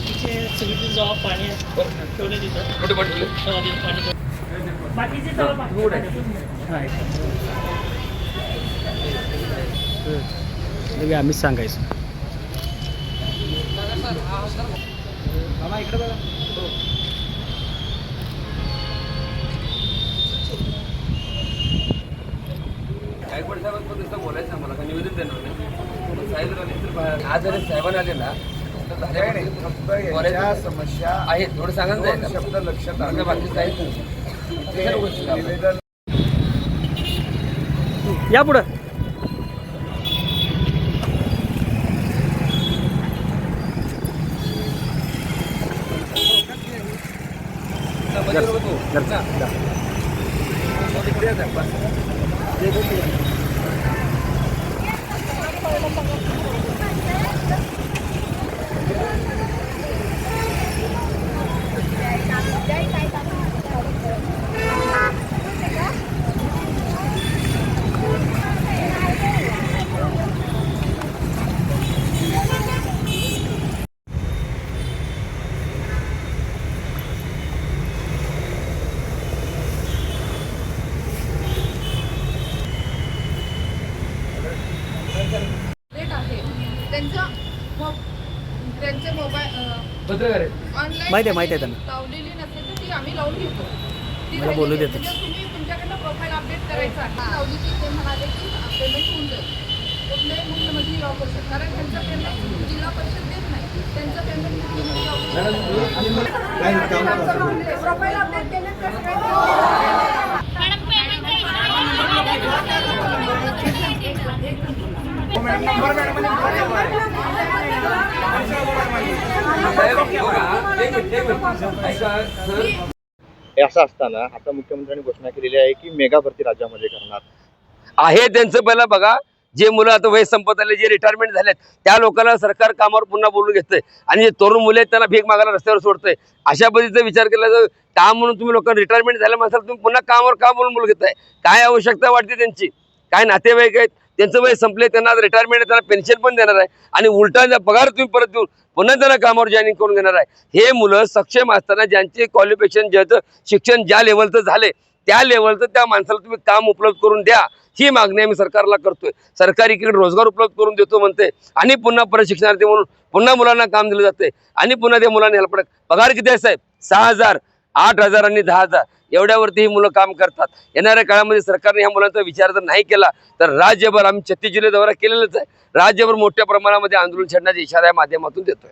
जावा पाणी आहे. ठेवले तिथं. पाणी. बाकीचे पाणी आम्हीच सांगायचं. गायकवाड साहेबांबद्दल बोलायचं आम्हाला का निवेदन देणार नाही? पण साहेब आज जरी साहेबांना आले ना फक्त यांच्या समस्या आहेत थोडं सांगा ना. शब्द लक्षात आले बाकी साहेब ते सर्व गोष्टी आपण- निवेदन या पुढं मध्ये बघतो. घरचा मग तिकडे या साहेब, बस. रेट आहे त्यांचा मो- त्यांचे मोबाईल पत्रकार आहे ऑनलाईन माहिती आहे, माहिती आहे त्यांना. लावलेली नसेल तर ती आम्ही लावून घेतो. ती मला राहिलेली बोलू आहे. देतच. म्हणजे तुम्ही तुमच्याकडनं प्रोफाईल अपडेट करायचं आहे. लावली की ते म्हणाले की पेमेंट होऊन जाईल. कुठल्याही मुख्यमंत्री कारण त्यांचं पेमेंट जिल्हा परिषद देत नाही. त्यांचं पेमेंट प्रोफाईल अपडेट केलं कसं काय असं असताना आता मुख्यमंत्र्यांनी घोषणा केलेली आहे की मेगा भरती राज्यामध्ये करणार. आहे त्यांचं पहिलं बघा जे मुलं आता वय संपत आले जे रिटायरमेंट झालेत त्या लोकांना सरकार कामावर पुन्हा बोलून घेतंय आणि जे तरुण मुले आहेत त्यांना भीक मागायला रस्त्यावर सोडतंय. अशा पद्धतीचा विचार केला तर काम म्हणून तुम्ही लोकांना रिटायरमेंट झाल्या माणसाला तुम्ही पुन्हा कामावर का बोलून बोलून घेताय? काय आवश्यकता वाटते त्यांची? काय नातेवाईक आहेत? त्यांचं वय संपले त्यांना रिटायरमेंट त्यांना पेन्शन पण देणार आहे. आणि उलटा पगार तुम्ही परत देऊन पुन्हा त्यांना कामावर जॉईनिंग करून घेणार आहे. हे मुलं सक्षम असताना ज्यांचे क्वालिफिकेशन ज्याचं शिक्षण ज्या लेवलचं झाले त्या लेवलचं त्या माणसाला तुम्ही काम उपलब्ध करून द्या. ही मागणी आम्ही सरकारला करतोय. सरकार इकडे रोजगार उपलब्ध करून देतो म्हणते. आणि पुन्हा प्रशिक्षणार्थी म्हणून पुन्हा मुलांना काम दिलं जाते आणि पुन्हा त्या मुलांना हेल्प पडत पगार किती आहे साहेब? सहा हजार. आठ हजार आणि दहा हजार. एवढ्यावरती ही मुलं काम करतात. येणाऱ्या काळामध्ये सरकारने ह्या मुलांचा विचार जर नाही केला तर राज्यभर आम्ही छत्तीस जिल्हे दौरा केलेलाच आहे. राज्यभर मोठ्या प्रमाणामध्ये आंदोलन छेडण्याचा इशारा या माध्यमातून देतोय.